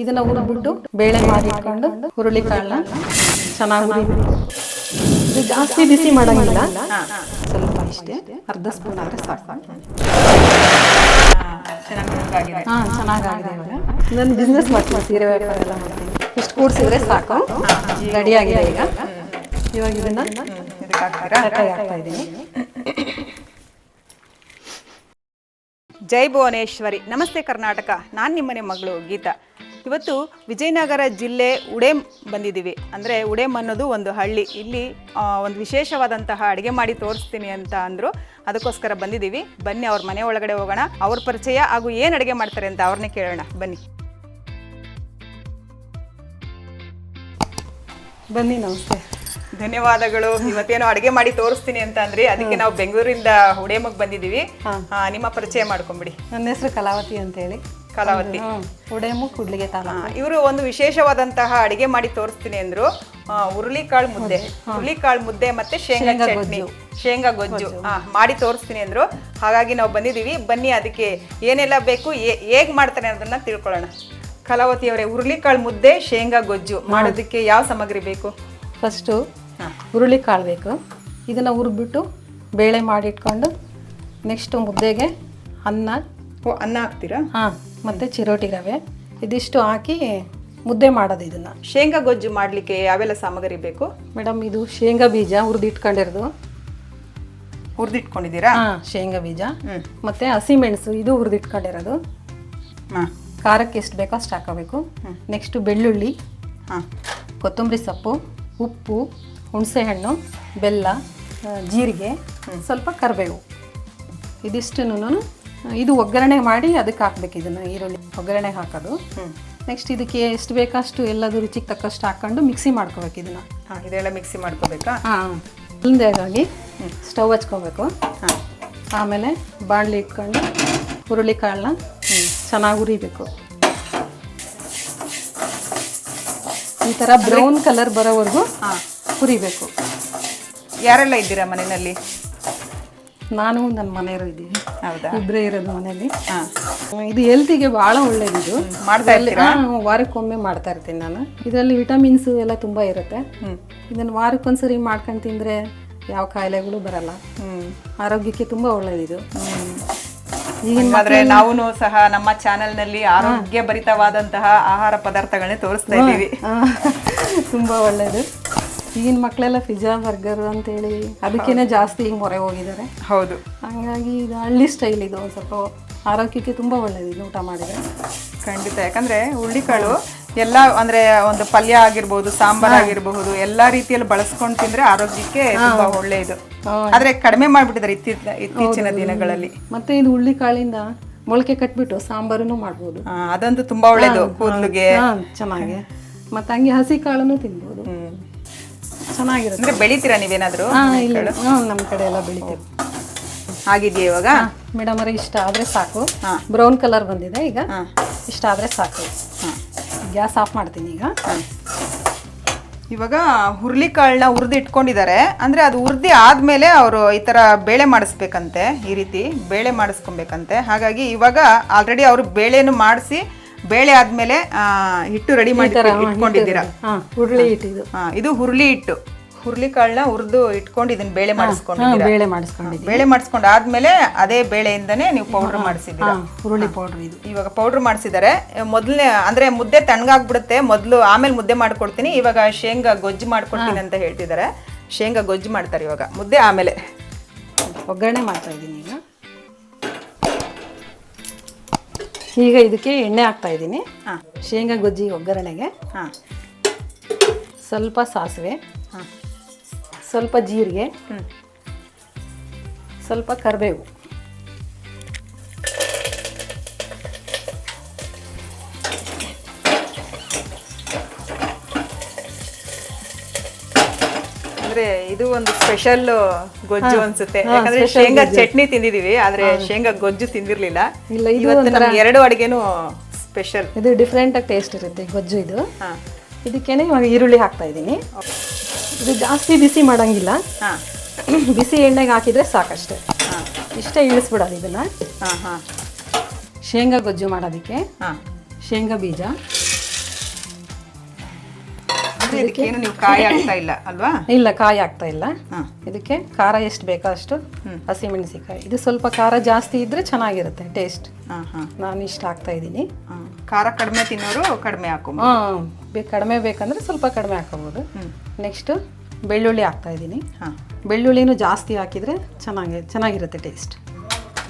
ಇದನ್ನ ಹುರಿದ್ಬಿಟ್ಟು ಬೇಳೆ ಮಾಡಿಟ್ಕೊಂಡು ಹುರುಳಿ ಕಾಳನ್ನ ಚೆನ್ನಾಗಿ ಇದು ಜಾಸ್ತಿ ಬಿಸಿ ಮಾಡಂಗಿಲ್ಲ. ಸ್ವಲ್ಪ ಇಷ್ಟೇ. ಅರ್ಧ ಸ್ಪೂನ್ ಆದರೆ ಸಾಕು. ಚೆನ್ನಾಗಿ ಹಾಂ ಚೆನ್ನಾಗಾಗಿದೆ ಇವಾಗ. ನಾನು ಬಿಸ್ನೆಸ್ ಮಾಡ್ತೀನಿ ಸೀರೆ ವ್ಯಾಪಾರ ಎಲ್ಲ ಮಾಡ್ತೀನಿ. ಇಷ್ಟು ಕೂಡಿಸಿದ್ರೆ ಸಾಕು. ರೆಡಿಯಾಗಿದೆ ಈಗ. ಇವಾಗ ಇದನ್ನ ಹಾಕ್ತಾ ಇದ್ದೀನಿ. ಜೈ ಭುವನೇಶ್ವರಿ. ನಮಸ್ತೆ ಕರ್ನಾಟಕ. ನಾನು ನಿಮ್ಮನೆ ಮಗಳು ಗೀತಾ. ಇವತ್ತು ವಿಜಯನಗರ ಜಿಲ್ಲೆ ಉಡೇಮ್ ಬಂದಿದ್ದೀವಿ. ಅಂದರೆ ಉಡೇಮ್ ಅನ್ನೋದು ಒಂದು ಹಳ್ಳಿ. ಇಲ್ಲಿ ಒಂದು ವಿಶೇಷವಾದಂತಹ ಅಡುಗೆ ಮಾಡಿ ತೋರಿಸ್ತೀನಿ ಅಂತ ಅಂದರು. ಅದಕ್ಕೋಸ್ಕರ ಬಂದಿದ್ದೀವಿ. ಬನ್ನಿ ಅವ್ರ ಮನೆ ಒಳಗಡೆ ಹೋಗೋಣ. ಅವ್ರ ಪರಿಚಯ ಹಾಗೂ ಏನು ಅಡುಗೆ ಮಾಡ್ತಾರೆ ಅಂತ ಅವ್ರನ್ನೇ ಕೇಳೋಣ. ಬನ್ನಿ. ಬನ್ನಿ ನಮಸ್ತೆ. ಧನ್ಯವಾದಗಳು. ಇವತ್ತೇನೋ ಅಡುಗೆ ಮಾಡಿ ತೋರಿಸ್ತೀನಿ ಅಂತ ಅಂದ್ರಿ. ಅದಕ್ಕೆ ನಾವು ಬೆಂಗಳೂರಿಂದ ಉಡೇಮಗ್ ಬಂದಿದ್ದೀವಿ. ನಿಮ್ಮ ಪರಿಚಯ ಮಾಡ್ಕೊಂಬಿಡಿ. ನನ್ನ ಹೆಸರು ಕಲಾವತಿ ಅಂತೇಳಿ. ಕಲಾವತಿ. ಉಡೇಮು ಕುಡ್ಲಿಗೆ ಇವರು ಒಂದು ವಿಶೇಷವಾದಂತಹ ಅಡಿಗೆ ಮಾಡಿ ತೋರಿಸ್ತೀನಿ ಅಂದ್ರು. ಹುರುಳಿಕಾಳು ಮುದ್ದೆ. ಹುರುಳಿಕಾಳು ಮುದ್ದೆ ಮತ್ತೆ ಶೇಂಗಾ ಚಟ್ನಿ. ಶೇಂಗಾ ಗೊಜ್ಜು. ಮಾಡಿ ತೋರಿಸ್ತೀನಿ ಅಂದ್ರು. ಹಾಗಾಗಿ ನಾವು ಬಂದಿದ್ದೀವಿ. ಬನ್ನಿ ಅದಕ್ಕೆ ಏನೆಲ್ಲ ಬೇಕು ಹೇಗ್ ಮಾಡ್ತಾರೆ ಅನ್ನೋದನ್ನ ತಿಳ್ಕೊಳ್ಳೋಣ. ಕಲಾವತಿ ಅವರೇ ಹುರುಳಿಕಾಳು ಮುದ್ದೆ ಶೇಂಗಾ ಗೊಜ್ಜು ಮಾಡೋದಕ್ಕೆ ಯಾವ ಸಾಮಗ್ರಿ ಬೇಕು? ಫಸ್ಟು ಹುರುಳಿ ಕಾಳು ಬೇಕು. ಇದನ್ನ ಹುರ್ಬಿಟ್ಟು ಬೇಳೆ ಮಾಡಿಟ್ಕೊಂಡು ನೆಕ್ಸ್ಟ್ ಮುದ್ದೆಗೆ ಅನ್ನ. ಓ ಅನ್ನ ಹಾಕ್ತೀರಾ? ಹಾಂ. ಮತ್ತು ಚಿರೋಟಿ ರವೆ ಇದಿಷ್ಟು ಹಾಕಿ ಮುದ್ದೆ ಮಾಡೋದು ಇದನ್ನು. ಶೇಂಗಾ ಗೊಜ್ಜು ಮಾಡಲಿಕ್ಕೆ ಯಾವೆಲ್ಲ ಸಾಮಗ್ರಿ ಬೇಕು? ಮೇಡಮ್ ಇದು ಶೇಂಗಾ ಬೀಜ ಹುರಿದಿಟ್ಕೊಂಡಿರೋದು. ಹುರಿದಿಟ್ಕೊಂಡಿದ್ದೀರಾ? ಹಾಂ ಶೇಂಗಾ ಬೀಜ. ಮತ್ತು ಹಸಿಮೆಣಸು ಇದು ಹುರಿದಿಟ್ಕೊಂಡಿರೋದು. ಹಾಂ. ಖಾರಕ್ಕೆ ಎಷ್ಟು ಬೇಕೋ ಅಷ್ಟು ಹಾಕೋಬೇಕು. ನೆಕ್ಸ್ಟು ಬೆಳ್ಳುಳ್ಳಿ. ಹಾಂ. ಕೊತ್ತಂಬರಿ ಸೊಪ್ಪು ಉಪ್ಪು ಹುಣಸೆಹಣ್ಣು ಬೆಲ್ಲ ಜೀರಿಗೆ ಸ್ವಲ್ಪ ಕರಿಬೇವು. ಇದಿಷ್ಟು ಇದು ಒಗ್ಗರಣೆ ಮಾಡಿ ಅದಕ್ಕೆ ಹಾಕ್ಬೇಕು ಇದನ್ನು ಈರುಳ್ಳಿ ಒಗ್ಗರಣೆ ಹಾಕೋದು. ನೆಕ್ಸ್ಟ್ ಇದಕ್ಕೆ ಎಷ್ಟು ಬೇಕಷ್ಟು ಎಲ್ಲದು ರುಚಿಗೆ ತಕ್ಕಷ್ಟು ಹಾಕ್ಕೊಂಡು ಮಿಕ್ಸಿ ಮಾಡ್ಕೋಬೇಕು ಇದನ್ನು. ಹಾಂ ಇದೆಲ್ಲ ಮಿಕ್ಸಿ ಮಾಡ್ಕೋಬೇಕಾ? ಹಾಂ ಹಿಂದೆಗಾಗಿ ಸ್ಟವ್ ಹಚ್ಕೋಬೇಕು. ಹಾಂ. ಆಮೇಲೆ ಬಾಣಲಿ ಇಟ್ಕೊಂಡು ಹುರುಳಿ ಕಾಳನ್ನ ಚೆನ್ನಾಗಿ ಹುರಿಬೇಕು. ಈ ಥರ ಬ್ರೌನ್ ಕಲರ್ ಬರೋವರೆಗೂ ಹಾಂ. ಹುರಿಬೇಕು. ಯಾರೆಲ್ಲ ಇದ್ದೀರಾ ಮನೆಯಲ್ಲಿ? ನಾನು ನನ್ನ ಮನೆಯವರು ಇದ್ದೀವಿ. ಹೌದಾ? ಇಬ್ಬರೇ ಇರೋದು ಮನೆಯಲ್ಲಿ. ಇದು ಹೆಲ್ತಿಗೆ ಭಾಳ ಒಳ್ಳೇದಿದು ಮಾಡ್ತಾ ಇರ್ತೀರಾ? ವಾರಕ್ಕೊಮ್ಮೆ ಮಾಡ್ತಾ ಇರ್ತೀನಿ ನಾನು. ಇದರಲ್ಲಿ ವಿಟಮಿನ್ಸ್ ಎಲ್ಲ ತುಂಬ ಇರುತ್ತೆ. ಇದನ್ನು ವಾರಕ್ಕೊಂದ್ಸರಿ ಮಾಡ್ಕೊಂಡು ತಿಂದರೆ ಯಾವ ಕಾಯಿಲೆಗಳು ಬರಲ್ಲ. ಆರೋಗ್ಯಕ್ಕೆ ತುಂಬ ಒಳ್ಳೇದಿದು ನಾವು ಸಹ ನಮ್ಮ ಚಾನೆಲ್ನಲ್ಲಿ ಆರೋಗ್ಯ ಭರಿತವಾದಂತಹ ಆಹಾರ ಪದಾರ್ಥಗಳನ್ನೇ ತೋರಿಸ್ತಾ ಇದ್ದೀವಿ. ತುಂಬಾ ಒಳ್ಳೆಯದು ಈಗಿನ ಮಕ್ಕಳೆಲ್ಲ ಪಿಜ್ಜಾ ಬರ್ಗರ್ ಅಂತೇಳಿ ಅದಕ್ಕೇನೆ ಜಾಸ್ತಿ ಈಗ ಮೊರೆ ಹೋಗಿದ್ದಾರೆ ಹೌದು. ಹಾಗಾಗಿ ಇದು ಹಳ್ಳಿ ಸ್ಟೈಲ್ ಇದು ಒಂದು ಸ್ವಲ್ಪ ಆರೋಗ್ಯಕ್ಕೆ ತುಂಬ ಒಳ್ಳೇದು ಇದು ಊಟ ಮಾಡಿದರೆ. ಖಂಡಿತ ಯಾಕಂದ್ರೆ ಹುಳ್ಳಿಕಾಳು ಎಲ್ಲ ಅಂದ್ರೆ ಒಂದು ಪಲ್ಯ ಆಗಿರ್ಬೋದು ಸಾಂಬಾರ್ ಆಗಿರಬಹುದು ಎಲ್ಲಾ ರೀತಿಯಲ್ಲಿ ಬಳಸ್ಕೊಂಡು ತಿಂದ್ರೆ ಆರೋಗ್ಯಕ್ಕೆ ತುಂಬಾ ಒಳ್ಳೆಯದು ಆದ್ರೆ ಕಡಿಮೆ ಮಾಡ್ಬಿಟ್ಟಿದ್ದಾರೆ ಇತ್ತೀಚಿನ ಇತ್ತೀಚಿನ ದಿನಗಳಲ್ಲಿ. ಮತ್ತೆ ಇದು ಹುಳ್ಳಿ ಕಾಳಿಂದ ಮೊಳಕೆ ಕಟ್ಬಿಟ್ಟು ಸಾಂಬಾರನ್ನು ಮಾಡ್ಬೋದು. ಅದಂತೂ ತುಂಬಾ ಒಳ್ಳೇದು ಕೂದಲಿಗೆ. ಚೆನ್ನಾಗಿ. ಮತ್ತು ಹಂಗೆ ಹಸಿ ಕಾಳನ್ನು ತಿನ್ಬೋದು. ಚೆನ್ನಾಗಿರುತ್ತೆ. ಅಂದ್ರೆ ಬೆಳಿತೀರಾ ನೀವೇನಾದ್ರೂ ನಮ್ಮ ಕಡೆ ಎಲ್ಲ ಬೆಳಿತೀವಿ. ಆಗಿದೆಯಾ ಇವಾಗ? ಮೇಡಮ್ ಅವ್ರಿಗೆ ಇಷ್ಟ ಆದರೆ ಸಾಕು. ಬ್ರೌನ್ ಕಲರ್ ಬಂದಿದೆ ಈಗ. ಇಷ್ಟ ಆದರೆ ಸಾಕು. ಗ್ಯಾಸ್ ಆಫ್ ಮಾಡ್ತೀನಿ ಈಗ. ಇವಾಗ ಹುರ್ಳಿಕಾಳನ್ನ ಹುರಿದು ಇಟ್ಕೊಂಡಿದ್ದಾರೆ. ಅಂದ್ರೆ ಅದು ಹುರ್ದಿ ಆದ್ಮೇಲೆ ಅವರು ಈ ತರ ಬೇಳೆ ಮಾಡಿಸ್ಬೇಕಂತೆ ಈ ರೀತಿ ಬೇಳೆ ಮಾಡಿಸ್ಕೊಬೇಕಂತೆ. ಹಾಗಾಗಿ ಇವಾಗ ಆಲ್ರೆಡಿ ಅವರು ಬೇಳೆನು ಮಾಡಿಸಿ ಬೇಳೆ ಆದ್ಮೇಲೆ ಹಿಟ್ಟು ರೆಡಿ ಮಾಡಿ ಇಟ್ಕೊಂಡಿದ್ದೀರಾ? ಹುರುಳಿ ಹಿಟ್ಟು ಹಾ, ಇದು ಹುರುಳಿ ಹಿಟ್ಟು. ಹುರ್ಳಿಕಾಳನ್ನ ಹುರಿದು ಇಟ್ಕೊಂಡು ಇದನ್ನ ಬೇಳೆ ಮಾಡಿಸ್ಕೊಂಡಿದ್ದೀರಾ? ಬೇಳೆ ಮಾಡಿಸ್ಕೊಂಡಿದ್ದೀನಿ ಬೇಳೆ ಮಾಡಿಸ್ಕೊಂಡು ಆದ್ಮೇಲೆ ಅದೇ ಬೇಳೆಯಿಂದನೇ ನೀವು ಪೌಡರ್ ಮಾಡಿಸಿದ್ದೀರಾ? ಹುರುಳಿ ಪೌಡರ್ ಇದು. ಇವಾಗ ಪೌಡರ್ ಮಾಡಿಸಿದ್ದಾರೆ ಮೊದಲನೇ ಅಂದ್ರೆ ಮುದ್ದೆ ತಣ್ಣಗಾಗ್ಬಿಡುತ್ತೆ. ಮೊದಲು ಆಮೇಲೆ ಮುದ್ದೆ ಮಾಡ್ಕೊಡ್ತೀನಿ. ಇವಾಗ ಶೇಂಗಾ ಗೊಜ್ಜು ಮಾಡ್ಕೊಡ್ತೀನಿ ಅಂತ ಹೇಳ್ತಿದ್ದಾರೆ ಶೇಂಗಾ ಗೊಜ್ಜು ಮಾಡ್ತಾರೆ ಇವಾಗ. ಮುದ್ದೆ ಆಮೇಲೆ. ಒಗ್ಗರಣೆ ಮಾಡ್ತಾ ಇದ್ದೀನಿ ಈಗ. ಈಗ ಇದಕ್ಕೆ ಎಣ್ಣೆ ಹಾಕ್ತಾ ಇದ್ದೀನಿ. ಹಾಂ. ಶೇಂಗಾ ಗೊಜ್ಜಿ ಒಗ್ಗರಣೆಗೆ. ಹಾಂ. ಸ್ವಲ್ಪ ಸಾಸಿವೆ. ಹಾಂ. ಸ್ವಲ್ಪ ಜೀರಿಗೆ ಸ್ವಲ್ಪ ಕರಿಬೇವು. ಅಂದ್ರೆ ಇದು ಒಂದು ಸ್ಪೆಷಲ್ ಗೊಜ್ಜು ಅನ್ಸುತ್ತೆ. ಯಾಕಂದ್ರೆ ಶೇಂಗಾ ಚಟ್ನಿ ತಿಂದಿದೀವಿ ಆದ್ರೆ ಶೇಂಗಾ ಗೊಜ್ಜು ತಿಂದಿರ್ಲಿಲ್ಲ. ಇಲ್ಲ ಇವತ್ತು ಎರಡು ಅಡಿಗೆನು ಸ್ಪೆಷಲ್ ಇದು ಡಿಫ್ರೆಂಟ್ ಆಗಿ ಟೇಸ್ಟ್ ಇರುತ್ತೆ ಗೊಜ್ಜು ಇದು. ಇದಕ್ಕೇನೆ ಇವಾಗ ಈರುಳ್ಳಿ ಹಾಕ್ತಾ ಇದ್ದೀನಿ. ಇದು ಜಾಸ್ತಿ ಬಿಸಿ ಮಾಡಂಗಿಲ್ಲ. ಹಾಂ. ಬಿಸಿ ಎಣ್ಣೆಗೆ ಹಾಕಿದರೆ ಸಾಕಷ್ಟೆ. ಹಾಂ. ಇಷ್ಟೇ ಇಳಿಸ್ಬಿಡೋದು ಇದನ್ನು. ಹಾಂ ಹಾಂ. ಶೇಂಗಾ ಗೊಜ್ಜು ಮಾಡೋದಕ್ಕೆ. ಹಾಂ. ಶೇಂಗಾ ಬೀಜ. ಅಂದ್ರೆ ಇದಕ್ಕೇನು ನೀವು ಕಾಯಿ ಆಗ್ತಾ ಇಲ್ಲ ಅಲ್ವಾ? ಇಲ್ಲ ಕಾಯಿ ಆಗ್ತಾ ಇಲ್ಲ. ಹಾಂ. ಇದಕ್ಕೆ ಖಾರ ಎಷ್ಟು ಬೇಕೋ ಅಷ್ಟು ಹಸಿಮೆಣಸಿಕಾಯಿ ಇದು ಸ್ವಲ್ಪ ಖಾರ ಜಾಸ್ತಿ ಇದ್ರೆ ಚೆನ್ನಾಗಿರುತ್ತೆ ಟೇಸ್ಟ್. ಹಾಂ ಹಾಂ. ನಾನು ಇಷ್ಟ ಆಗ್ತಾ ಇದ್ದೀನಿ. ಹಾಂ. ಖಾರ ಕಡಿಮೆ ತಿನ್ನೋರು ಕಡಿಮೆ ಹಾಕೊಂಬ ಹಾಂ ಕಡಿಮೆ ಬೇಕಂದ್ರೆ ಸ್ವಲ್ಪ ಕಡಿಮೆ ಹಾಕೋಬೋದು. ನೆಕ್ಸ್ಟು ಬೆಳ್ಳುಳ್ಳಿ ಹಾಕ್ತಾ ಇದ್ದೀನಿ. ಹಾಂ. ಬೆಳ್ಳುಳ್ಳಿನೂ ಜಾಸ್ತಿ ಹಾಕಿದರೆ ಚೆನ್ನಾಗಿ ಚೆನ್ನಾಗಿರುತ್ತೆ ಟೇಸ್ಟ್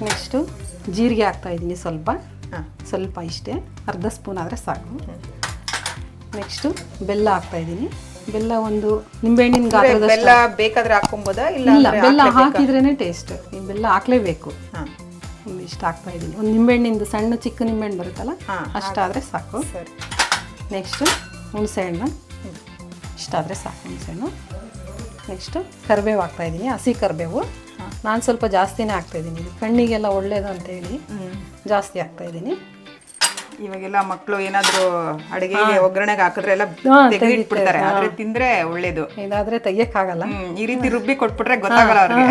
ನೆಕ್ಸ್ಟು ಜೀರಿಗೆ ಹಾಕ್ತಾ ಇದ್ದೀನಿ ಸ್ವಲ್ಪ. ಹಾಂ. ಸ್ವಲ್ಪ ಇಷ್ಟೇ. ಅರ್ಧ ಸ್ಪೂನ್ ಆದರೆ ಸಾಕು. ನೆಕ್ಸ್ಟು ಬೆಲ್ಲ ಹಾಕ್ತಾ ಇದ್ದೀನಿ. ಬೆಲ್ಲ ಒಂದು ನಿಂಬೆಹಣ್ಣಿನ ಗಾತ್ರದ ಬೆಲ್ಲ ಬೇಕಾದ್ರೆ ಹಾಕೊಂಬೋದಾ? ಇಲ್ಲ ಬೆಲ್ಲ? ಹಾಕಿದ್ರೇ ಟೇಸ್ಟ್ ಈ ಬೆಲ್ಲ ಹಾಕ್ಲೇಬೇಕು. ಹಾಂ. ಇಷ್ಟು ಹಾಕ್ತಾ ಇದ್ದೀನಿ. ಒಂದು ನಿಂಬೆಹಣ್ಣಿಂದು ಸಣ್ಣ ಚಿಕ್ಕ ನಿಂಬೆಹಣ್ಣು ಬರುತ್ತಲ್ಲ ಅಷ್ಟಾದರೆ ಸಾಕು. ಸರಿ. ನೆಕ್ಸ್ಟು ಹುಣಸೆಹಣ್ಣು. ಇಷ್ಟಾದರೆ ಸಾಕು ಹುಣಸೆಹಣ್ಣು. ನೆಕ್ಸ್ಟು ಕರಿಬೇವು ಹಾಕ್ತಾ ಇದ್ದೀನಿ ಹಸಿ ಕರಿಬೇವು. ನಾನು ಸ್ವಲ್ಪ ಜಾಸ್ತಿನೇ ಹಾಕ್ತಾ ಇದ್ದೀನಿ. ಇದು ಕಣ್ಣಿಗೆಲ್ಲ ಒಳ್ಳೇದು ಅಂತೇಳಿ. ಜಾಸ್ತಿ ಹಾಕ್ತಾ ಇದ್ದೀನಿ. ಇವಾಗೆಲ್ಲ ಮಕ್ಕಳು ಏನಾದ್ರೂ ಅಡಿಗೆ ಒಗ್ಗರಣೆಗೆ ಹಾಕಿದ್ರೆ ಎಲ್ಲ ತೆಗೆದಿಟ್ಬಿಡ್ತಾರೆ. ಆದ್ರೆ ತಿಂದ್ರೆ ಒಳ್ಳೇದು. ಏನಾದ್ರೆ ತೆಗಿಯಕ್ ಆಗಲ್ಲ ಈ ರೀತಿ ರುಬ್ಬಿ ಕೊಟ್ಬಿಟ್ರೆ ಗೊತ್ತಾಗಲ್ಲ ಅವ್ರಿಗೆ.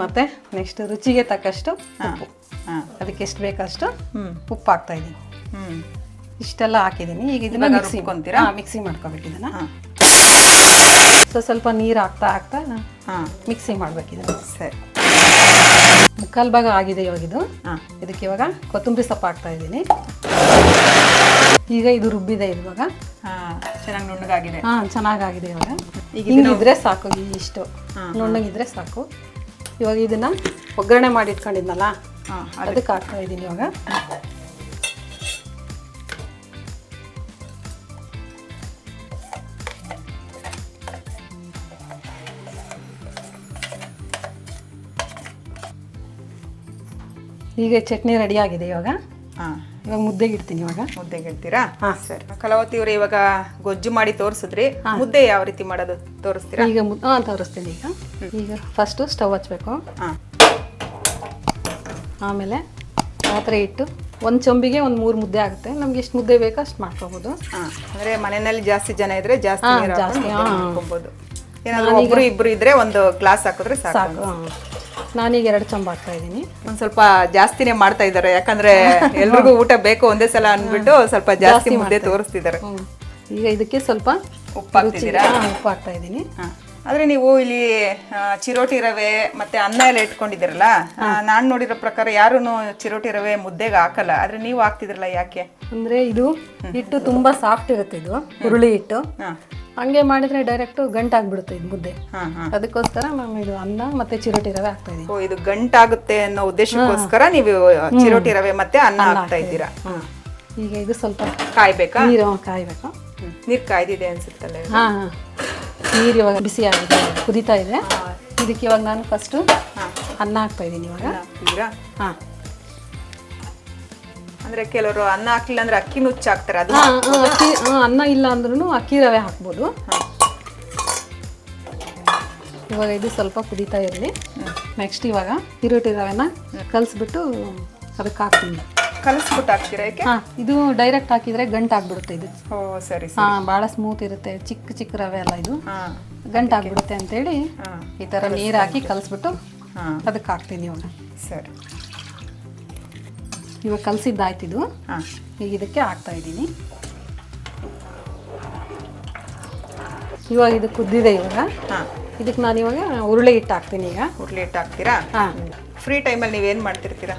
ಮತ್ತೆ ನೆಕ್ಸ್ಟ್ ರುಚಿಗೆ ತಕ್ಕಷ್ಟು ಹಾ ಉಪ್ಪು. ಹಾ. ಅದಕ್ಕೆ ಎಷ್ಟು ಬೇಕಷ್ಟು ಹ್ಮ್. ಉಪ್ಪು ಹಾಕ್ತಾ ಇದ್ದೀನಿ ಹ್ಮ್. ಇಷ್ಟೆಲ್ಲ ಹಾಕಿದ್ದೀನಿ ಈಗ ಇದನ್ನ ಮಿಕ್ಸಿ ಕೊಂತೀರಾ ಮಿಕ್ಸಿ ಮಾಡ್ಕೋಬೇಕು ಇದನ್ನ. ಸೊ ಸ್ವಲ್ಪ ನೀರು ಹಾಕ್ತಾ ಹಾಕ್ತಾ ಹಾ. ಮಿಕ್ಸಿ ಮಾಡ್ಬೇಕು ಇದನ್ನ. ಸರಿ. ಮುಕ್ಕಾಲು ಭಾಗ ಆಗಿದೆ ಇವಾಗ ಇದು ಇದಕ್ಕೆ ಇವಾಗ ಕೊತ್ತಂಬರಿ ಸೊಪ್ಪು ಹಾಕ್ತಾ ಇದ್ದೀನಿ. ಈಗ ಇದು ರುಬ್ಬಿದೆ ಇವಾಗ. ಹಾ ಚೆನ್ನಾಗಿ ನುಣ್ಣಗಾಗಿದೆ. ಹಾಂ ಚೆನ್ನಾಗಾಗಿದೆ ಇವಾಗ. ಈಗ ಹಿಂಗಿದ್ರೆ ಸಾಕು ಈ ಇಷ್ಟು. ನುಣ್ಣಗಿದ್ರೆ ಸಾಕು. ಇವಾಗ ಇದನ್ನ ಒಗ್ಗರಣೆ ಮಾಡಿ ಇಟ್ಕೊಂಡಿದ್ನಲ್ಲ? ಹಾ ಅದಕ್ಕೆ ಹಾಕ್ತಾ ಇದ್ದೀನಿ ಇವಾಗ. ಈಗ ಚಟ್ನಿ ರೆಡಿ ಆಗಿದೆ ಇವಾಗ. ಹಾ. ಇವಾಗ ಮುದ್ದೆಗೆ ಇಡ್ತೀನಿ ಇವಾಗ. ಮುದ್ದೆಗೆ ಇಡ್ತೀರಾ? ಹಾ. ಸರಿ. ಕಲಾವತಿ ಅವ್ರೆ ಇವಾಗ ಗೊಜ್ಜು ಮಾಡಿ ತೋರಿಸಿದ್ರಿ. ಮುದ್ದೆ ಯಾವ ರೀತಿ ಮಾಡೋದು ತೋರಿಸ್ತೀರಾ? ಈಗ ಮುದ್ದೆ ಹಾಂ ತೋರಿಸ್ತೀನಿ ಈಗ. ಈಗ ಫಸ್ಟು ಸ್ಟವ್ ಹಚ್ಬೇಕು. ಹಾಂ. ಆಮೇಲೆ ಪಾತ್ರೆ ಇಟ್ಟು ಒಂದು ಚೊಂಬಿಗೆ ಒಂದು ಮೂರು ಮುದ್ದೆ ಆಗುತ್ತೆ. ನಮ್ಗೆ ಎಷ್ಟು ಮುದ್ದೆ ಬೇಕೋ ಅಷ್ಟು ಮಾಡ್ಕೋಬೋದು. ಅಂದರೆ ಅಂದ್ರೆ ಮನೆಯಲ್ಲಿ ಜಾಸ್ತಿ ಜನ ಇದ್ರೆ ಜಾಸ್ತಿ ಜಾಸ್ತಿ, ಮಾಡ್ಕೊಬೋದು. ಏನಾದರೂ ಒಬ್ರು ಇಬ್ರು ಇದ್ರೆ ಒಂದು ಗ್ಲಾಸ್ ಹಾಕಿದ್ರೆ ಸಾಕು ನಾನೀಗ ಎರಡು ಚಂಬ ಹಾಕ್ತಾ ಇದ್ದೀನಿ. ಒಂದು ಸ್ವಲ್ಪ ಜಾಸ್ತಿನೇ ಮಾಡ್ತಾ ಇದ್ದಾರೆ. ಯಾಕಂದ್ರೆ ಎಲ್ರಿಗೂ ಊಟ ಬೇಕು ಒಂದೇ ಸಲ ಅಂದ್ಬಿಟ್ಟು ಸ್ವಲ್ಪ ಜಾಸ್ತಿ ಮುದ್ದೆ ತೋರಿಸ್ತಿದ್ದಾರೆ. ಈಗ ಇದಕ್ಕೆ ಸ್ವಲ್ಪ ಉಪ್ಪು ಹಾಕ್ತಿದ್ದೀರಾ? ಉಪ್ಪು ಹಾಕ್ತಾ ಇದ್ದೀನಿ. ಆದರೆ ನೀವು ಇಲ್ಲಿ ಚಿರೋಟಿ ರವೆ ಮತ್ತೆ ಅನ್ನ ಎಲ್ಲ ಇಟ್ಕೊಂಡಿದ್ದೀರಲ್ಲ? ನಾನು ನೋಡಿರೋ ಪ್ರಕಾರ ಯಾರೂ ಚಿರೋಟಿ ರವೆ ಮುದ್ದೆಗೆ ಹಾಕಲ್ಲ. ಆದ್ರೆ ನೀವು ಹಾಕ್ತಿದ್ರಲ್ಲ ಯಾಕೆ? ಅಂದರೆ ಇದು ಹಿಟ್ಟು ತುಂಬ ಸಾಫ್ಟ್ ಇರುತ್ತೆ ಇದು. ಹುರುಳಿ ಹಿಟ್ಟು. ಹಂಗೆ ಮಾಡಿದ್ರೆ ಡೈರೆಕ್ಟು ಗಂಟಾಗ್ಬಿಡುತ್ತೆ ಇದು ಮುದ್ದೆ. ಹಾ ಹಾ. ಅದಕ್ಕೋಸ್ಕರ ನಾನು ಇದು ಅನ್ನ ಮತ್ತೆ ಚಿರೋಟಿ ರವೆ ಹಾಕ್ತಾ ಇದ್ದೀನಿ ಓ ಇದು ಗಂಟಾಗುತ್ತೆ ಅನ್ನೋ ಉದ್ದೇಶಕ್ಕೋಸ್ಕರ ನೀವು ಚಿರೋಟಿ ರವೆ ಮತ್ತೆ ಅನ್ನ ಹಾಕ್ತಾ ಇದ್ದೀರಾ? ಈಗ ಇದು ಸ್ವಲ್ಪ ಕಾಯ್ಬೇಕಾ? ನೀರು ಕಾಯ್ಬೇಕು. ನೀರು ಕಾಯ್ದಿದೆ ಅನ್ಸುತ್ತಲ್ಲ ಇದು. ಹಾಂ ಹಾಂ. ನೀರು ಇವಾಗ ಬಿಸಿ ಆಗಿದೆ ಕುದಿತಾ ಇದೆ. ಇದಕ್ಕೆ ಇವಾಗ ನಾನು ಫಸ್ಟು ಅನ್ನ ಹಾಕ್ತಾ ಇದ್ದೀನಿ ಇವಾಗ. ಹಾಂ. ಅಂದ್ರೆ ಕೆಲವರು ಅನ್ನ ಹಾಕ್ಲಿಲ್ಲ ಅಂದ್ರೆ ಅಕ್ಕಿ ನುಚ್ಚು ಹಾಕ್ತಾರೆ ಅದು ಅಕ್ಕಿ ಅನ್ನ ಇಲ್ಲ ಅಂದ್ರೂ ಅಕ್ಕಿ ರವೆ ಹಾಕ್ಬೋದು. ಇವಾಗ ಇದು ಸ್ವಲ್ಪ ಕುದೀತಾ ಇರಲಿ. ನೆಕ್ಸ್ಟ್ ಇವಾಗ ಹಿರೋಟಿ ರವೆನ ಕಲಸ್ಬಿಟ್ಟು ಅದಕ್ಕೆ ಹಾಕ್ತೀನಿ. ಕಲಿಸ್ಬಿಟ್ಟು ಹಾಕ್ತೀರಾ ಹಾಂ ಇದು ಡೈರೆಕ್ಟ್ ಹಾಕಿದರೆ ಗಂಟು ಆಗ್ಬಿಡುತ್ತೆ ಇದು. ಓ ಸರಿ ಹಾಂ ಭಾಳ ಸ್ಮೂತ್ ಇರುತ್ತೆ. ಚಿಕ್ಕ ಚಿಕ್ಕ ರವೆ ಅಲ್ಲ ಇದು. ಗಂಟು ಆಗ್ಬಿಡುತ್ತೆ ಅಂತೇಳಿ ಈ ಥರ ನೀರು ಹಾಕಿ ಕಲಿಸ್ಬಿಟ್ಟು. ಅದಕ್ಕೆ ಹಾಕ್ತೀನಿ ಇವಾಗ. ಸರಿ. ಇವಾಗ ಕಲಸಿದ್ದಾಯ್ತು ಇದು. ಹಾಂ. ಈಗ ಇದಕ್ಕೆ ಹಾಕ್ತಾ ಇದ್ದೀನಿ. ಇವಾಗ ಇದು ಕುದ್ದಿದೆ ಇವಾಗ. ಹಾಂ. ಇದಕ್ಕೆ ನಾನು ಇವಾಗ ಉರುಳಿ ಹಿಟ್ಟು ಹಾಕ್ತೀನಿ ಈಗ. ಹುರುಳಿ ಹಿಟ್ಟು ಹಾಕ್ತೀರಾ? ಹಾಂ. ಫ್ರೀ ಟೈಮಲ್ಲಿ ನೀವೇನು ಮಾಡ್ತಿರ್ತೀರಾ?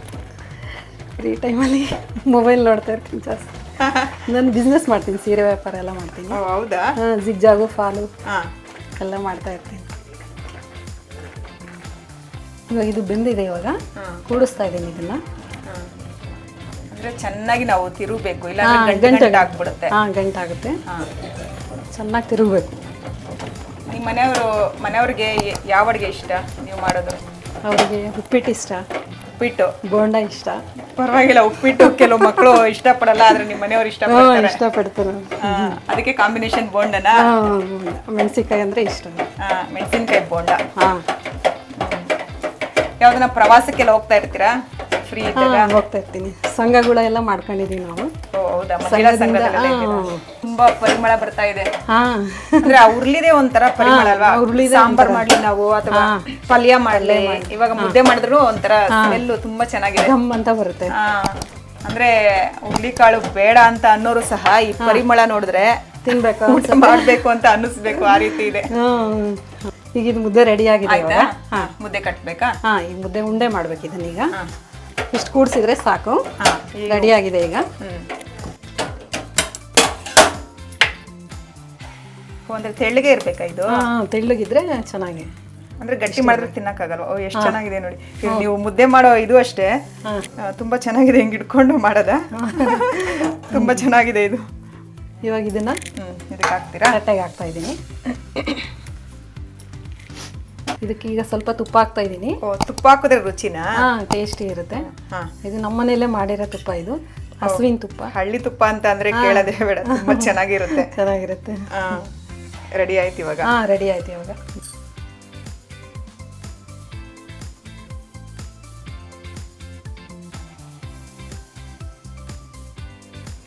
ಫ್ರೀ ಟೈಮಲ್ಲಿ ಮೊಬೈಲ್ ನೋಡ್ತಾ ಇರ್ತೀನಿ ಜಾಸ್ತಿ. ನಾನು ಬಿಸ್ನೆಸ್ ಮಾಡ್ತೀನಿ ಸೀರೆ ವ್ಯಾಪಾರ ಎಲ್ಲ ಮಾಡ್ತೀನಿ. ಓ ಹೌದಾ? ಹಾಂ ಜಿಗ್ಜಾಗು ಫಾಲು ಹಾಂ. ಎಲ್ಲ ಮಾಡ್ತಾ ಇರ್ತೀನಿ. ಇವಾಗ ಇದು ಬೆಂದಿದೆ ಇವಾಗ. ಹಾಂ. ಕೂಡಿಸ್ತಾ ಇದ್ದೀನಿ ಇದನ್ನು. ಹಾಂ. ಅಂದರೆ ಚೆನ್ನಾಗಿ ನಾವು ತಿರುಗಬೇಕು ಇಲ್ಲ ಗಂಟೆ ಗಂಟೆ- ಗಂಟೆ ಆಗ್ಬಿಡುತ್ತೆ. ಹಾಂ ಗಂಟಾಗುತ್ತೆ. ಹಾಂ. ಚೆನ್ನಾಗಿ ತಿರುಗಬೇಕು. ನಿಮ್ಮ ಮನೆಯವರು ಮನೆಯವ್ರಿಗೆ ಯಾವ ಅಡುಗೆ ಇಷ್ಟ ನೀವು ಮಾಡೋದು? ಅವರಿಗೆ ಉಪ್ಪಿಟ್ಟು ಇಷ್ಟ. ಉಪ್ಪಿಟ್ಟು? ಬೋಂಡ ಇಷ್ಟ. ಪರವಾಗಿಲ್ಲ ಉಪ್ಪಿಟ್ಟು ಕೆಲವು ಮಕ್ಕಳು ಇಷ್ಟಪಡಲ್ಲ ಆದ್ರೆ ನಿಮ್ಮ ಮನೆಯವರು ಇಷ್ಟ ಇಷ್ಟಪಡ್ತಾರೆ. ಅದಕ್ಕೆ ಕಾಂಬಿನೇಷನ್ ಬೋಂಡನ? ಅಂದ್ರೆ ಅಂದರೆ ಇಷ್ಟ. ಮೆಣಸಿನಕಾಯಿ ಬೋಂಡ. ಹಾಂ. ಯಾವ್ದನ್ನ ಪ್ರವಾಸಕ್ಕೆಲ್ಲ ಹೋಗ್ತಾ ಇರ್ತೀರಾ? ಫ್ರೀ ಇದ್ದಾಗ? ಹೋಗ್ತಾ ಇರ್ತೀನಿ. ಸಂಘಗಳ ಎಲ್ಲ ಮಾಡ್ಕೊಂಡಿದೀವಿ ನಾವು. ಓ ಹೌದಾ? ಮಹಿಳಾ ಸಂಘದಿಂದ, ಸಂಘದಲ್ಲೆಲ್ಲ ಇದ್ದೀರಾ? ತುಂಬಾ ಪರಿಮಳ ಬರ್ತಾ ಇದೆ. ಹಾಂ. ಅಂದ್ರೆ ಆ ಉರ್ಲಿದೆ ಒಂಥರ ಪರಿಮಳ ಅಲ್ವಾ ಸಾಂಬಾರ್ ಮಾಡ್ಲಿ ನಾವು ಅಥವಾ ಪಲ್ಯ ಮಾಡ್ಲಿ? ಇವಾಗ ಮುದ್ದೆ ಮಾಡಿದ್ರು ಒಂಥರ ಸ್ಮೆಲ್ ತುಂಬಾ ಚೆನ್ನಾಗಿದೆ. ಗಮ್ ಅಂತ ಬರುತ್ತೆ. ಹಾ. ಅಂದ್ರೆ ಹುರುಳಿಕಾಳು ಬೇಡ ಅಂತ ಅನ್ನೋರು ಸಹ ಈ ಪರಿಮಳ ನೋಡಿದ್ರೆ ತಿನ್ಬೇಕು. ಊಟ ಮಾಡ್ಬೇಕು ಅಂತ ಅನ್ನಿಸ್ಬೇಕು ಆ ರೀತಿ ಇದೆ. ಹ್ಮ್. ಈಗ ಇದು ಮುದ್ದೆ ರೆಡಿ ಆಗಿದೆ ಇವಾಗ. ಹಾ, ಮುದ್ದೆ ಕಟ್ಬೇಕಾ? ಹಾ ಈ ಮುದ್ದೆ ಉಂಡೆ ಮಾಡ್ಬೇಕು ಇದನ್ನೀಗ ಇಷ್ಟು ಕೂಡಿಸಿದ್ರೆ ಸಾಕು. ರೆಡಿ ಆಗಿದೆ ಈಗ. ಅಂದ್ರೆ ತೆಳ್ಳಗೆ ಇರ್ಬೇಕಾ ಇದು? ತೆಳ್ಳಗಿದ್ರೆ ಚೆನ್ನಾಗಿ. ಅಂದ್ರೆ ಗಟ್ಟಿ ಮಾಡಿದ್ರೆ ತಿನ್ನಕ್ಕಾಗಲ್ಲ ಓ ಎಷ್ಟು ಚೆನ್ನಾಗಿದೆ ನೋಡಿ. ನೀವು ಮುದ್ದೆ ಮಾಡೋ ಇದು ಅಷ್ಟೇ. ತುಂಬಾ ಚೆನ್ನಾಗಿದೆ ಹೆಂಗೆ ಇಟ್ಕೊಂಡು ಮಾಡೋದ. ತುಂಬಾ ಚೆನ್ನಾಗಿದೆ ಇದು. ಇವಾಗ ಇದನ್ನ ಇದಕ್ಕೆ ಹಾಕ್ತೀರಾ? ಕರೆಕ್ಟಾಗಿ ಹಾಕ್ತಾ ಇದ್ದೀನಿ. ಇದಕ್ಕೆ ಈಗ ಸ್ವಲ್ಪ ತುಪ್ಪ ಹಾಕ್ತಾ ಇದ್ದೀನಿ. ಓ ತುಪ್ಪ ಹಾಕಿದ್ರೆ ರುಚಿನಾ? ಹಾ ಟೇಸ್ಟಿ ಇರುತ್ತೆ. ಹಾ. ಇದು ನಮ್ಮನೇಲೇ ಮಾಡಿರೋ ತುಪ್ಪ ಇದು. ಹಸುವಿನ ತುಪ್ಪ. ಹಳ್ಳಿ ತುಪ್ಪ ಅಂತ ಅಂದ್ರೆ ಕೇಳೋದೇ ಬೇಡ ತುಂಬಾ ಚೆನ್ನಾಗಿರುತ್ತೆ. ಚೆನ್ನಾಗಿರುತ್ತೆ. ರೆಡಿ ಆಯ್ತು ಇವಾಗ? ಹಾ ರೆಡಿ ಆಯ್ತು ಇವಾಗ.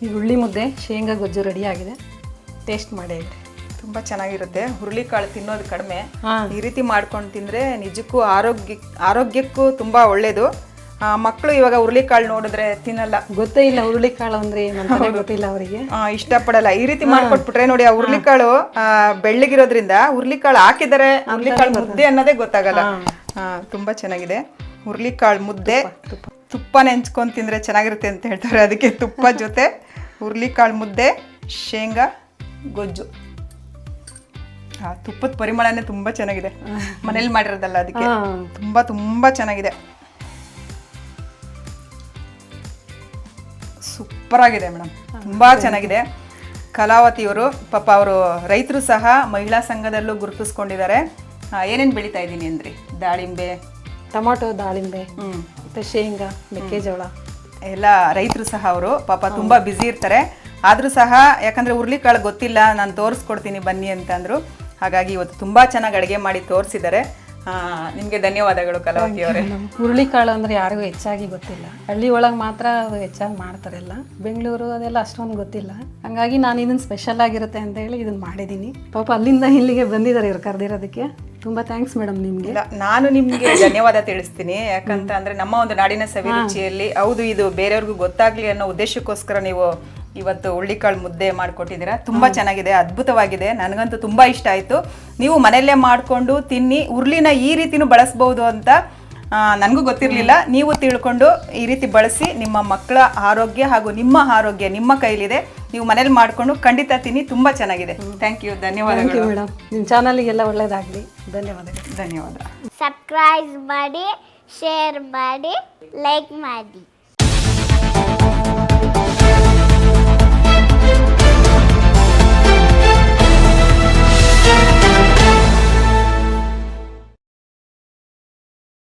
ಈ ಹುಳ್ಳಿ ಮುದ್ದೆ ಶೇಂಗಾ ಗೊಜ್ಜು ರೆಡಿ ಆಗಿದೆ. ಟೇಸ್ಟ್ ಮಾಡಿ ತುಂಬಾ ಚೆನ್ನಾಗಿರುತ್ತೆ. ಹುರುಳಿಕಾಳು ತಿನ್ನೋದು ಕಡಿಮೆ. ಈ ರೀತಿ ಮಾಡ್ಕೊಂಡು ತಿಂದ್ರೆ ನಿಜಕ್ಕೂ ಆರೋಗ್ಯ ಆರೋಗ್ಯಕ್ಕೂ ತುಂಬಾ ಒಳ್ಳೇದು. ಮಕ್ಕಳು ಇವಾಗ ಹುರುಳಿಕಾಳು ನೋಡಿದ್ರೆ ತಿನ್ನಲ್ಲ. ಗೊತ್ತೇ ಇಲ್ಲ ಹುರುಳಿಕಾಳು ಅಂದ್ರೆ ಏನಂತಾನೆ ಗೊತ್ತಿಲ್ಲ ಅವರಿಗೆ. ಇಷ್ಟಪಡಲ್ಲ. ಈ ರೀತಿ ಮಾಡ್ಕೊಟ್ಬಿಟ್ರೆ ನೋಡಿ ಆ ಹುರುಳಿಕಾಳು ಬೆಳ್ಳಿಗಿರೋದ್ರಿಂದ ಬೆಳ್ಳಗಿರೋದ್ರಿಂದ ಹುರುಳಿಕಾಳು ಹಾಕಿದರೆ ಹುರುಳಿಕಾಳು ಮುದ್ದೆ ಅನ್ನೋದೇ ಗೊತ್ತಾಗಲ್ಲ. ತುಂಬಾ ಚೆನ್ನಾಗಿದೆ. ಹುರುಳಿಕಾಳು ಮುದ್ದೆ ತುಪ್ಪ ನೆಂಚ್ಕೊಂಡು ತಿಂದ್ರೆ ಚೆನ್ನಾಗಿರುತ್ತೆ ಅಂತ ಹೇಳ್ತಾರೆ. ಅದಕ್ಕೆ ತುಪ್ಪ ಜೊತೆ ಹುರುಳಿಕಾಳು ಮುದ್ದೆ ಶೇಂಗಾ ಗೊಜ್ಜು. ತುಪ್ಪದ ಪರಿಮಳನೇ ತುಂಬಾ ಚೆನ್ನಾಗಿದೆ. ಮನೇಲಿ ಮಾಡಿರೋದಲ್ಲ ಅದಕ್ಕೆ. ತುಂಬಾ ತುಂಬಾ ಚೆನ್ನಾಗಿದೆ. ಸೂಪರ್ ಆಗಿದೆ ಮೇಡಮ್ ತುಂಬಾ ಚೆನ್ನಾಗಿದೆ. ಕಲಾವತಿಯವರು ಪಾಪ ಅವರು ರೈತರು ಸಹ ಮಹಿಳಾ ಸಂಘದಲ್ಲೂ ಗುರುತಿಸ್ಕೊಂಡಿದ್ದಾರೆ. ಏನೇನು ಬೆಳೀತಾ ಇದ್ದೀನಿ ಅಂದ್ರಿ? ದಾಳಿಂಬೆ. ಟೊಮಾಟೊ ದಾಳಿಂಬೆ ಮತ್ತೆ ಶೇಂಗಾ ಮೆಕ್ಕೆಜೋಳ. ಎಲ್ಲ ರೈತರು ಸಹ ಅವರು. ಪಾಪ ತುಂಬಾ ಬ್ಯುಸಿ ಇರ್ತಾರೆ. ಆದರೂ ಸಹ ಯಾಕಂದ್ರೆ ಹುರ್ಲಿಕಾಳು ಗೊತ್ತಿಲ್ಲ ನಾನು ತೋರಿಸ್ಕೊಡ್ತೀನಿ ಬನ್ನಿ ಅಂತಂದ್ರು ಹಾಗಾಗಿ ಇವತ್ತು ತುಂಬಾ ಚೆನ್ನಾಗಿ ಅಡುಗೆ ಮಾಡಿ ತೋರಿಸಿದ್ದಾರೆ. ನಿಮಗೆ ಧನ್ಯವಾದಗಳು ಕಲಾವತಿ ಅವರೇ. ಹುರುಳಿಕಾಳು ಅಂದ್ರೆ ಯಾರಿಗೂ ಹೆಚ್ಚಾಗಿ ಗೊತ್ತಿಲ್ಲ. ಹಳ್ಳಿ ಒಳಗೆ ಮಾತ್ರ ಅದು ಹೆಚ್ಚಾಗಿ ಮಾಡ್ತಾರೆಲ್ಲ ಬೆಂಗಳೂರು ಅದೆಲ್ಲ ಅಷ್ಟೊಂದು ಗೊತ್ತಿಲ್ಲ. ಹಂಗಾಗಿ ನಾನು ಇದನ್ನು ಸ್ಪೆಷಲ್ ಆಗಿರುತ್ತೆ ಅಂತ ಹೇಳಿ ಇದನ್ನು ಮಾಡಿದ್ದೀನಿ ಪಾಪ ಅಲ್ಲಿಂದ ಇಲ್ಲಿಗೆ ಬಂದಿದ್ದಾರೆ ಇವ್ರು ಕರೆದಿರೋದಕ್ಕೆ. ತುಂಬಾ ಥ್ಯಾಂಕ್ಸ್ ಮೇಡಮ್ ನಿಮಗೆ. ನಾನು ನಿಮಗೆ ಧನ್ಯವಾದ ತಿಳಿಸ್ತೀನಿ. ಯಾಕಂತ ಅಂದ್ರೆ ನಮ್ಮ ಒಂದು ನಾಡಿನ ಸವಿರುಚಿಯಲ್ಲಿ ಹೌದು ಇದು ಬೇರೆಯವ್ರಿಗೂ ಗೊತ್ತಾಗ್ಲಿ ಅನ್ನೋ ಉದ್ದೇಶಕ್ಕೋಸ್ಕರ ನೀವು ಇವತ್ತು ಹುಳ್ಳಿಕಾಳು ಮುದ್ದೆ ಮಾಡಿಕೊಟ್ಟಿದ್ದೀರಾ? ತುಂಬ ಚೆನ್ನಾಗಿದೆ ಅದ್ಭುತವಾಗಿದೆ ನನಗಂತೂ ತುಂಬ ಇಷ್ಟ ಆಯಿತು. ನೀವು ಮನೆಯಲ್ಲೇ ಮಾಡಿಕೊಂಡು ತಿನ್ನಿ ಉರ್ಲಿನ ಈ ರೀತಿನೂ ಬಳಸ್ಬೋದು ಅಂತ ನನಗೂ ಗೊತ್ತಿರಲಿಲ್ಲ. ನೀವು ತಿಳ್ಕೊಂಡು ಈ ರೀತಿ ಬಳಸಿ ನಿಮ್ಮ ಮಕ್ಕಳ ಆರೋಗ್ಯ ಹಾಗೂ ನಿಮ್ಮ ಆರೋಗ್ಯ ನಿಮ್ಮ ಕೈಲಿದೆ ನೀವು ಮನೇಲಿ ಮಾಡಿಕೊಂಡು ಖಂಡಿತ ತಿನ್ನಿ ತುಂಬ ಚೆನ್ನಾಗಿದೆ. ಥ್ಯಾಂಕ್ ಯು ಧನ್ಯವಾದ ಧನ್ಯವಾದಗಳು. ಮೇಡಮ್ ನಿಮ್ಮ ಚಾನಲಿಗೆಲ್ಲ ಒಳ್ಳೇದಾಗಲಿ. ಧನ್ಯವಾದಗಳು. ಧನ್ಯವಾದ. ಸಬ್ಸ್ಕ್ರೈಬ್ ಮಾಡಿ ಶೇರ್ ಮಾಡಿ ಲೈಕ್ ಮಾಡಿ.